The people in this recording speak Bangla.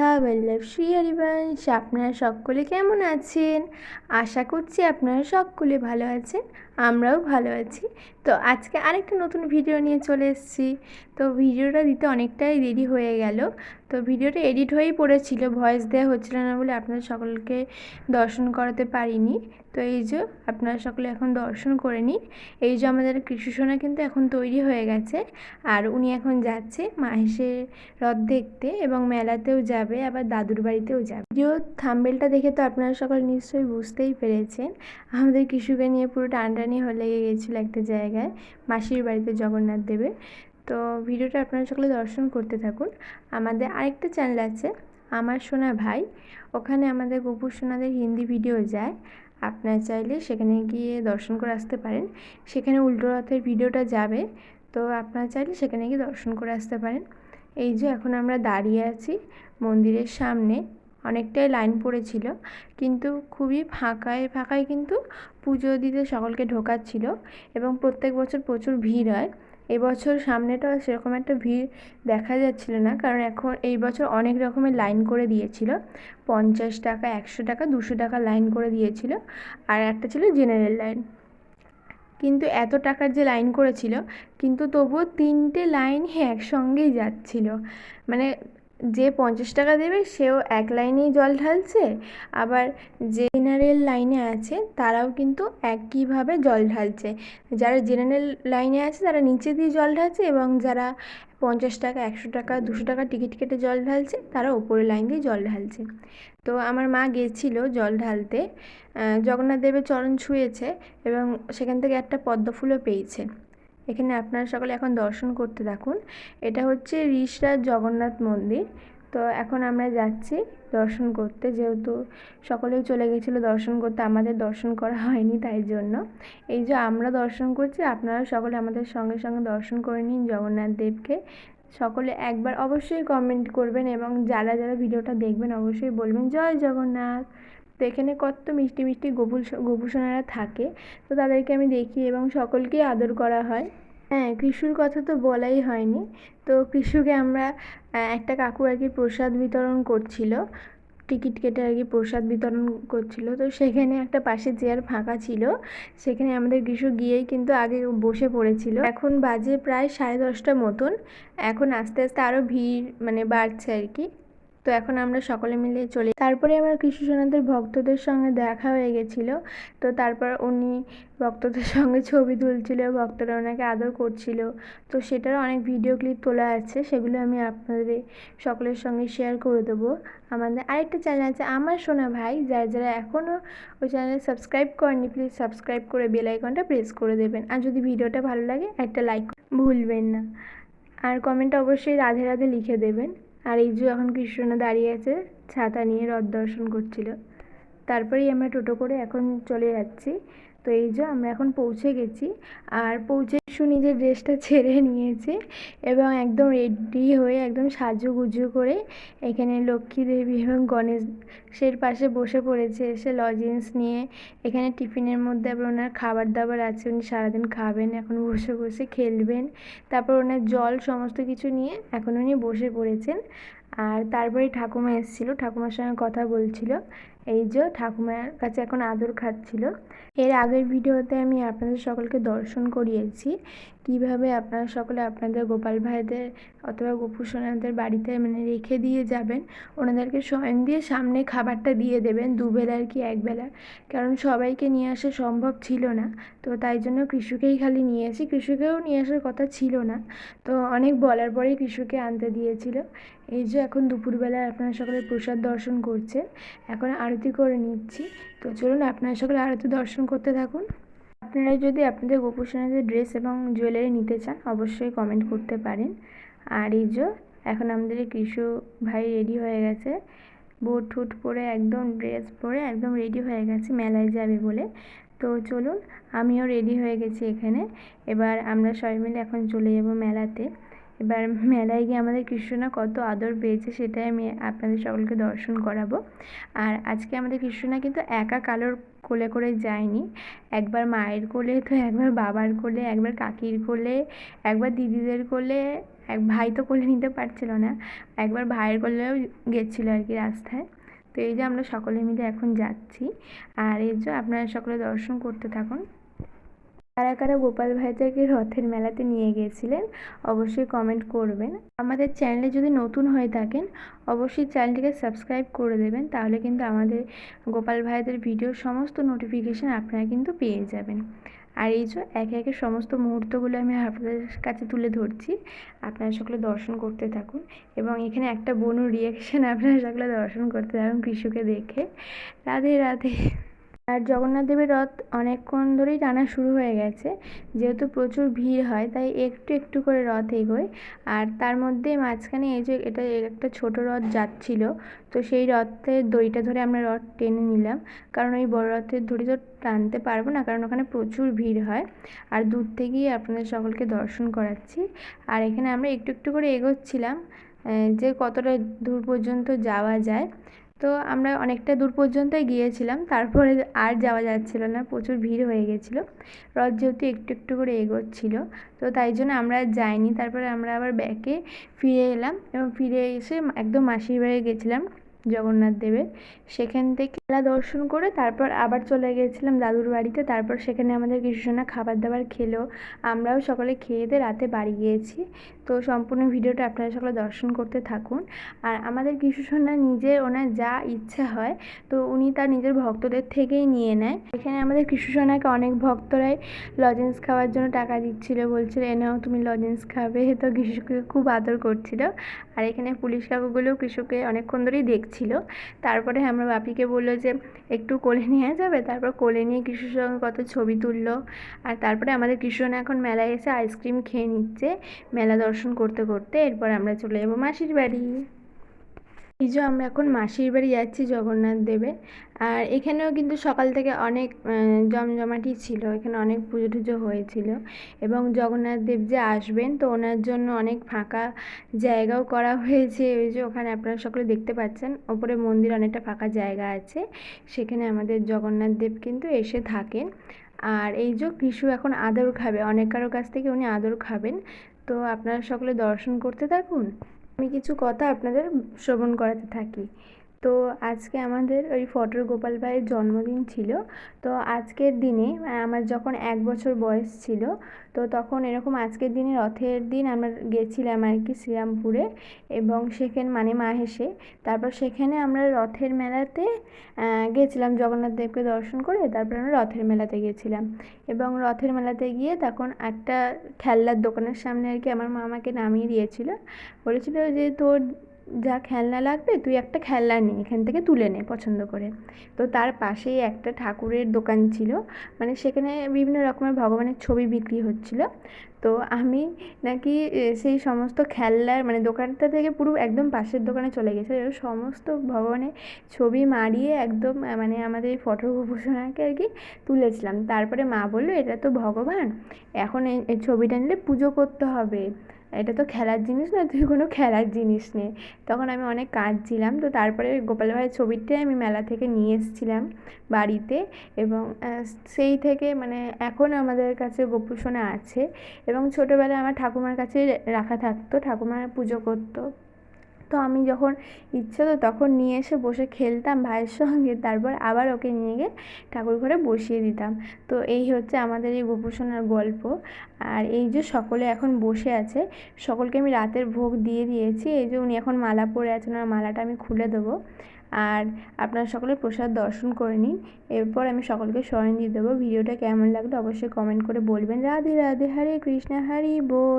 রাধা বল্লভ শ্রী হরিবংশ আপনারা সকলে কেমন আছেন? আশা করছি আপনারা সকলে ভালো আছেন, আমরাও ভালো আছি। তো আজকে আরেকটা নতুন ভিডিও নিয়ে চলে এসেছি। তো ভিডিওটা দিতে অনেকটাই দেরি হয়ে গেল। তো ভিডিওটা এডিট হয়েই পড়েছিল, ভয়েস দেওয়া হচ্ছিল না বলে আপনাদের সকলকে দর্শন করাতে পারিনি। তো এই যে আপনারা সকলে এখন দর্শন করে নিন। এই যে আমাদের কৃষ্ণসোনা কিন্তু এখন তৈরি হয়ে গেছে। আর উনি এখন যাচ্ছে মাহেশের রথ দেখতে এবং মেলাতেও যাবে, আবার দাদুর বাড়িতেও যাবে। ভিডিও থাম্বেলটা দেখে তো আপনারা সকল নিশ্চয়ই বুঝতেই পেরেছেন। আমাদের কৃষুকে নিয়ে পুরো টানটানি হয়ে লেগে গেছিল একটা জায়গায়, মাসির বাড়িতে জগন্নাথ দেবের। তো ভিডিওটা আপনারা সকলে দর্শন করতে থাকুন। আমাদের আরেকটা চ্যানেল আছে, আমার সোনা ভাই। ওখানে আমাদের গোপুর সোনাদের হিন্দি ভিডিও যায়। আপনারা চাইলে সেখানে গিয়ে দর্শন করে আসতে পারেন। সেখানে উল্টো রথের ভিডিওটা যাবে, তো আপনারা চাইলে সেখানে গিয়ে দর্শন করে আসতে পারেন। এই যে এখন আমরা দাঁড়িয়ে আছি মন্দিরের সামনে, অনেকটাই লাইন পড়েছিল, কিন্তু খুবই ফাঁকায় ফাঁকায় কিন্তু পুজো দিতে সকলকে ঢোকাচ্ছিল এবং প্রত্যেক বছর প্রচুর ভিড় হয়। এবছর সামনেটা সেরকম একটা ভিড় দেখা যাচ্ছিল না, কারণ এখন এই বছর অনেক রকমের লাইন করে দিয়েছিল। পঞ্চাশ টাকা, একশো টাকা, দুশো টাকা লাইন করে দিয়েছিল আর একটা ছিল জেনারেল লাইন কিন্তু এত টাকার যে লাইন করেছিল, কিন্তু তবুও তিনটে লাইন একসঙ্গেই যাচ্ছিল। মানে যে পঞ্চাশ টাকা দেবে, সেও এক লাইনেই জল ঢালছে। আবার যে জেনারেল লাইনে আছে, তারাও কিন্তু একইভাবে জল ঢালছে। যারা জেনারেল লাইনে আছে, তারা নিচে দিয়ে জল ঢালছে এবং যারা পঞ্চাশ টাকা, একশো টাকা, দুশো টাকা টিকিট কেটে জল ঢালছে, তারা ওপরের লাইন দিয়ে জল ঢালছে। তো আমার মা গেছিল জল ঢালতে। জগন্নাথ দেবের চরণ ছুঁয়েছে এবং সেখান থেকে একটা পদ্ম ফুলও পেয়েছে। এখানে আপনারা সকলে এখন দর্শন করতে থাকুন। এটা হচ্ছে ঋষরাজ জগন্নাথ মন্দির। তো এখন আমরা যাচ্ছি দর্শন করতে। যেহেতু সকলেই চলে গেছিল দর্শন করতে, আমাদের দর্শন করা হয়নি তাই জন্য। এই যে আমরা দর্শন করছি, আপনারা সকলে আমাদের সঙ্গে সঙ্গে দর্শন করে নিন জগন্নাথ দেবকে। সকলে একবার অবশ্যই কমেন্ট করবেন এবং যারা যারা ভিডিওটা দেখবেন অবশ্যই বলবেন, জয় জগন্নাথ! তো এখানে কত মিষ্টি মিষ্টি গোপুল গোপুসোনারা থাকে, তো তাদেরকে আমি দেখি এবং সকলকেই আদর করা হয়। হ্যাঁ কৃষুর কথা তো বলাই হয়নি। তো কৃষুকে আমরা একটা কাকু আর কি প্রসাদ বিতরণ করছিল, টিকিট কেটে আর কি প্রসাদ বিতরণ করছিল। তো সেখানে একটা পাশে চেয়ার ফাঁকা ছিল, সেখানে আমাদের গ্রীষ্ম গিয়েই কিন্তু আগে বসে পড়েছিল। এখন বাজে প্রায় সাড়ে দশটা মতন। এখন আস্তে আস্তে আরও ভিড় মানে বাড়ছে আর কি। তো এখন আমরা সকলে মিলে চলে তারপরে আমার কৃষ্ণ সোনাদের ভক্তদের সঙ্গে দেখা হয়ে গেছিল। তো তারপর উনি ভক্তদের সঙ্গে ছবি তুলছিল, ভক্তরা ওনাকে আদর করছিল। তো সেটারও অনেক ভিডিও ক্লিপ তোলা আছে, সেগুলো আমি আপনাদের সকলের সঙ্গে শেয়ার করে দেবো। আমাদের আরেকটা চ্যানেল আছে, আমার সোনা ভাই, যারা যারা এখনও ওই চ্যানেলে সাবস্ক্রাইব করেনি প্লিজ সাবস্ক্রাইব করে বেল আইকনটা প্রেস করে দেবেন। আর যদি ভিডিওটা ভালো লাগে, একটা লাইক ভুলবেন না। আর কমেন্টে অবশ্যই রাধে রাধে লিখে দেবেন। আর এই যে এখন কৃষ্ণ দাঁড়িয়ে আছে, ছাতা নিয়ে রথ দর্শন করছিল। তারপরেই আমরা টোটো করে এখন চলে যাচ্ছি। তো এই যে আমরা এখন পৌঁছে গেছি আর পৌঁছে শু নিজের ড্রেসটা ছেড়ে নিয়েছে এবং একদম রেডি হয়ে একদম সাজুগুজু করে এখানে লক্ষ্মী দেবী এবং গণেশের পাশে বসে পড়েছে, এসে লজেন্স নিয়ে। এখানে টিফিনের মধ্যে আবার ওনার খাবার দাবার আছে, উনি সারাদিন খাবেন, এখন বসে বসে খেলবেন। তারপর ওনার জল সমস্ত কিছু নিয়ে এখন উনি বসে পড়েছেন। আর তারপরে ঠাকুমা এসেছিল। ঠাকুমার সঙ্গে কথা বলছিল। এই যে ঠাকুমার কাছে এখন আদর খাচ্ছিল। এর আগের ভিডিওতে আমি আপনাদের সকলকে দর্শন করিয়েছি কীভাবে আপনারা সকলে আপনাদের গোপাল ভাইদের অথবা গোপু সোনাদের বাড়িতে মানে রেখে দিয়ে যাবেন, ওনাদেরকে স্বয়ং দিয়ে সামনে খাবারটা দিয়ে দেবেন দুবেলার কি একবেলা। কারণ সবাইকে নিয়ে আসা সম্ভব ছিল না। তো তাই জন্য কৃষুকেই খালি নিয়ে আসি কৃষুকেও নিয়ে আসার কথা ছিল না। তো অনেক বলার পরেই কৃষুকে আনতে দিয়েছিল। এই যে এখন দুপুরবেলায় আপনারা সকলে প্রসাদ দর্শন করছেন, এখন আরতি করে নিচ্ছি। তো চলুন আপনারা সকলে আরতি দর্শন করতে থাকুন। আপনারা যদি আপনাদের গোপুসোনাদের ড্রেস এবং জুয়েলারি নিতে চান, অবশ্যই কমেন্ট করতে পারেন। আর এই যে, এখন আমাদের কৃষু ভাই রেডি হয়ে গেছে। বুট ঠুট পরে একদম ড্রেস পরে একদম রেডি হয়ে গেছে, মেলায় যাবে বলে। তো চলুন, আমিও রেডি হয়ে গেছি এখানে। এবার আমরা সবাই মিলে এখন চলে যাব মেলাতে। এবার মেলায় গিয়ে আমাদের কৃষ্ণনা কত আদর পেয়েছে সেটাই আমি আপনাদের সকলকে দর্শন করাবো। আর আজকে আমাদের কৃষ্ণনা কিন্তু একা কালোর কোলে করে যায়নি। একবার মায়ের কোলে, তো একবার বাবার কোলে, একবার কাকির কোলে, একবার দিদিদের কোলে, এক ভাই তো কোলে নিতে পারছিল না, একবার ভাইয়ের কোলেও গেছিল আর কি রাস্তায়। তো এই যে আমরা সকলে মিলে এখন যাচ্ছি। আর এই যে আপনারা সকলে দর্শন করতে থাকুন। কারা কারা গোপাল ভাইজাকে রথের মেলাতে নিয়ে গিয়েছিলেন, অবশ্যই কমেন্ট করবেন। আমাদের চ্যানেলে যদি নতুন হয়ে থাকেন, অবশ্যই চ্যানেলটিকে সাবস্ক্রাইব করে দেবেন, তাহলে কিন্তু আমাদের গোপাল ভাইদের ভিডিওর সমস্ত নোটিফিকেশান আপনারা কিন্তু পেয়ে যাবেন। আর এই যে একে একে সমস্ত মুহূর্তগুলো আমি আপনাদের কাছে তুলে ধরছি, আপনারা সকলে দর্শন করতে থাকুন এবং এখানে একটা বনুর রিয়াকশান আপনারা সকলে দর্শন করতে থাকুন কৃষকে দেখে। রাধে রাধে। আর জগন্নাথ দেবের রথ অনেকক্ষণ ধরেই টানা শুরু হয়ে গেছে। যেহেতু প্রচুর ভিড় হয়, তাই একটু একটু করে রথ এগোয়। আর তার মধ্যে মাঝখানে এই যে এটা একটা ছোট রথ যাচ্ছিল, তো সেই রথের দড়িটা ধরে আমরা রথ টেনে নিলাম। কারণ ওই বড় রথের দড়ি তো টানতে পারব না, কারণ ওখানে প্রচুর ভিড় হয়। আর দূর থেকেই আপনাদের সকলকে দর্শন করাচ্ছি। আর এখানে আমরা একটু একটু করে এগোচ্ছিলাম যে কতটা দূর পর্যন্ত যাওয়া যায়। তো আমরা অনেকটা দূর পর্যন্তই গিয়েছিলাম। তারপরে আর যাওয়া যাচ্ছিল না, প্রচুর ভিড় হয়ে গেছিল। রথ যেহেতু একটু একটু করে এগোচ্ছিল, তো তাই জন্য আমরা যাইনি। তারপরে আমরা আবার ব্যাকে ফিরে এলাম এবং ফিরে এসে একদম মাসির বাড়ি গেছিলাম জগন্নাথ দেবের। সেখান থেকে খেলা দর্শন করে তারপর আবার চলে গিয়েছিলাম দাদুর বাড়িতে। তারপর সেখানে আমাদের কিছুজনা খাবার দাবার খেলো। আমরাও সকলে খেয়ে দিয়ে রাতে বাড়ি গিয়েছি। তো সম্পূর্ণ ভিডিওটা আপনারা সকলে দর্শন করতে থাকুন। আর আমাদের কৃষ্ণসন্না নিজে ওনার যা ইচ্ছা হয়, তো উনি তার নিজের ভক্তদের থেকেই নিয়ে নেয়। এখানে আমাদের কৃষ্ণসোনাকে অনেক ভক্তরাই লজেন্স খাওয়ার জন্য টাকা দিচ্ছিল, বলছিল নাও, তুমি লজেন্স খাবে। তো কৃষককে খুব আদর করছিল। আর এখানে পুলিশ কাকুগুলো কৃষককে অনেকক্ষণ ধরেই দেখছিল। তারপরে আমরা বাপিকে বলল যে, একটু কোলে নিয়ে যাবে? তারপর কোলে নিয়ে কৃষ্ণর সঙ্গে কত ছবি তুললো। আর তারপরে আমাদের কৃষ্ণ এখন মেলায় এসে আইসক্রিম খেয়ে নিচ্ছে। মেলা দর্শন করতে করতে এরপর আমরা চলে যাব মাসির বাড়ি। এই যে আমরা এখন মাসির বাড়ি যাচ্ছি জগন্নাথ দেবে। আর এখানেও কিন্তু সকাল থেকে অনেক জমজমাটি ছিল। এখানে অনেক পুজো টুজো হয়েছিল। এবং জগন্নাথ দেব যে আসবেন, তো ওনার জন্য অনেক ফাঁকা জায়গাও করা হয়েছে। ওই যে ওখানে আপনারা সকলে দেখতে পাচ্ছেন, ওপরে মন্দির অনেকটা ফাঁকা জায়গা আছে। সেখানে আমাদের জগন্নাথ দেব কিন্তু এসে থাকেন। আর এই যে কৃষু এখন আদর খাবে, অনেক কারও কাছ থেকে উনি আদর খাবেন। তো আপনারা সকলে দর্শন করতে থাকুন। আমি কিছু কথা আপনাদের শ্রবণ করাতে থাকি। তো আজকে আমাদের ওই ফটোর গোপাল ভাইয়ের জন্মদিন ছিল। তো আজকের দিনে আমার যখন এক বছর বয়স ছিল, তো তখন এরকম আজকের দিনে রথের দিন আমরা গেছিলাম আর কি শ্রীরামপুরে এবং সেখানে মানে মাহেশে তারপর সেখানে আমরা রথের মেলাতে গেছিলাম জগন্নাথ দেবকে দর্শন করে, তারপর আমরা রথের মেলাতে গেছিলাম। এবং রথের মেলাতে গিয়ে তখন একটা খেলনার দোকানের সামনে আর কি আমার মা আমাকে নামিয়ে দিয়েছিল। বলেছিল যে তোর যা খেলনা লাগবে তুই একটা খেলনা নে, এখান থেকে তুলে নে পছন্দ করে। তো তার পাশেই একটা ঠাকুরের দোকান ছিল মানে সেখানে বিভিন্ন রকমের ভগবানের ছবি বিক্রি হচ্ছিল। তো আমি নাকি সেই সমস্ত খেলনার মানে দোকানটা থেকে পুরো একদম পাশের দোকানে চলে গেছে। সমস্ত ভগবানের ছবি মারিয়ে একদম মানে আমাদের ফটো আর কি তুলেছিলাম। তারপরে মা বলল, এটা তো ভগবান, এখন এই ছবিটা নিলে পুজো করতে হবে। এটা তো খেলার জিনিস না তুই কোনো খেলার জিনিস নে। তখন আমি অনেক কাঁদছিলাম, তো তারপরে গোপাল ভাইয়ের ছবিটাই আমি মেলা থেকে নিয়ে এসেছিলাম বাড়িতে এবং সেই থেকে মানে এখন আমাদের কাছে গোপু আছে এবং ছোটোবেলায় আমার ঠাকুমার কাছে রাখা থাকতো ঠাকুমা পুজো করতো। তো আমি যখন ইচ্ছে হতো তখন নিয়ে এসে বসে খেলতাম ভাইয়ের সঙ্গে। তারপর আবার ওকে নিয়ে গিয়ে ঠাকুর ঘরে বসিয়ে দিতাম। তো এই হচ্ছে আমাদের এই গোপুসোনার গল্প। আর এই যে সকলে এখন বসে আছে, সকলকে আমি রাতের ভোগ দিয়ে দিয়েছি। এই যে উনি এখন মালা পরে আছেন, ওনার মালাটা আমি খুলে দেবো। আর আপনারা সকলে প্রসাদ দর্শন করে নিন। এরপর আমি সকলকে স্মরণ দিয়ে দেবো। ভিডিওটা কেমন লাগল অবশ্যই কমেন্ট করে বলবেন। রাধে রাধে, হরে কৃষ্ণ, হরি বল।